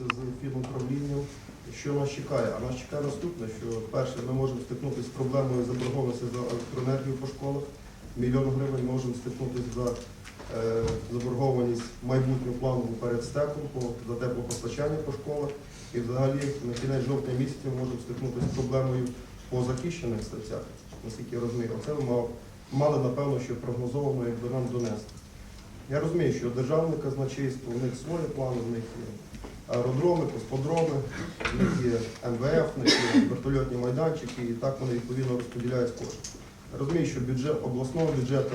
з фінуправлінням. Що нас чекає? А нас чекає наступне, що перше, ми можемо стикнутися з проблемою заборгованості за електроенергію по школах. Мільйон гривень можемо стикнутися за е, заборгованість майбутню планову перед стеком за теплопостачання по школах. І взагалі на кінець жовтня місяця ми можемо стикнутися з проблемою по захищених статтях, наскільки я розумію. Оце ми мали, напевно, що прогнозовано, якби нам донести. Я розумію, що державне казначейство, у них свої плани, в них є аеродроми, космодроми, в є МВФ, вертольотні майданчики, і так вони відповідно розподіляють кошти. Розумію, що бюджет обласного бюджету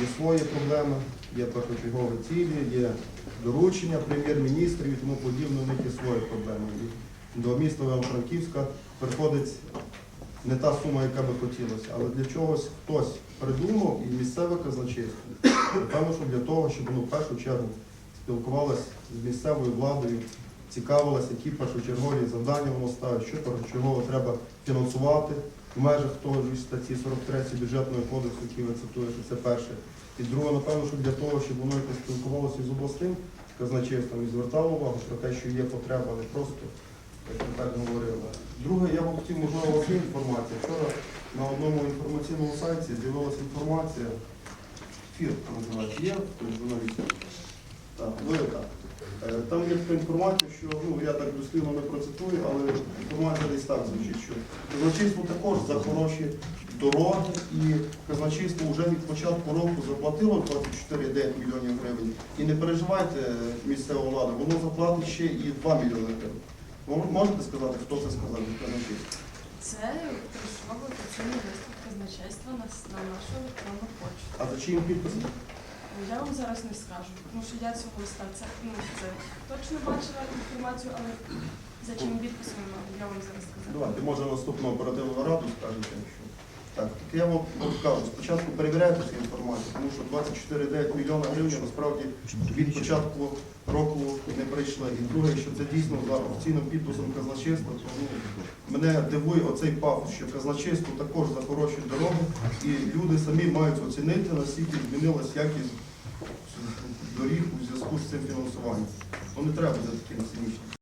є свої проблеми, є першочергові цілі, є доручення прем'єр-міністрів і тому подібне, у них є свої проблеми. І до міста Івано-Франківська приходить не та сума, яка би хотілося, але для чогось хтось придумав і місцеве казначейство. Напевно, що для того, щоб воно в першу чергу спілкувалося з місцевою владою, цікавилося, які першочергові завдання воно ставить, що першочергово треба фінансувати в межах того ж статті 43 бюджетного кодексу, який ви цитуєте, це перше. І друге, напевно, що для того, щоб воно якось спілкувалося з обласним казначейством і звертало увагу про те, що є потреба, не просто, як ми так говорили. Друге, я б хотів, можливо, одну інформацію. Вчора на одному інформаційному сайті з'явилася інформація, фір називається, є журналістів? Так, ви так. Е, Там є така інформація, що ну я так дослівно не процитую, але інформація десь так звучить, що казначейство також за хороші дороги і казначейство вже від початку року заплатило 24,9 мільйонів гривень. І не переживайте е, місцева влада, воно заплатить ще і 2 мільйони гривень. Можете сказати, хто це сказав від казначейства? Це прийшов офіційний виступ казначейства на, на нашу електронну почту. А за чиїм підписом? Я вам зараз не скажу, тому що я цього листа це, ну, це точно бачила інформацію, але за чим підписом я вам зараз сказала. Давайте, може наступну оперативну раду скажете, що. Так, так я вам кажу, спочатку перевіряйте цю інформацію, тому що 24,9 мільйона гривень насправді від початку року не прийшли. І друге, що це дійсно за офіційним підписом казначейства, то ну, мене дивує оцей пафос, що казначейство також за дороги, і люди самі мають оцінити, наскільки змінилась якість доріг у зв'язку з цим фінансуванням. Ну не треба бути таким цинічним.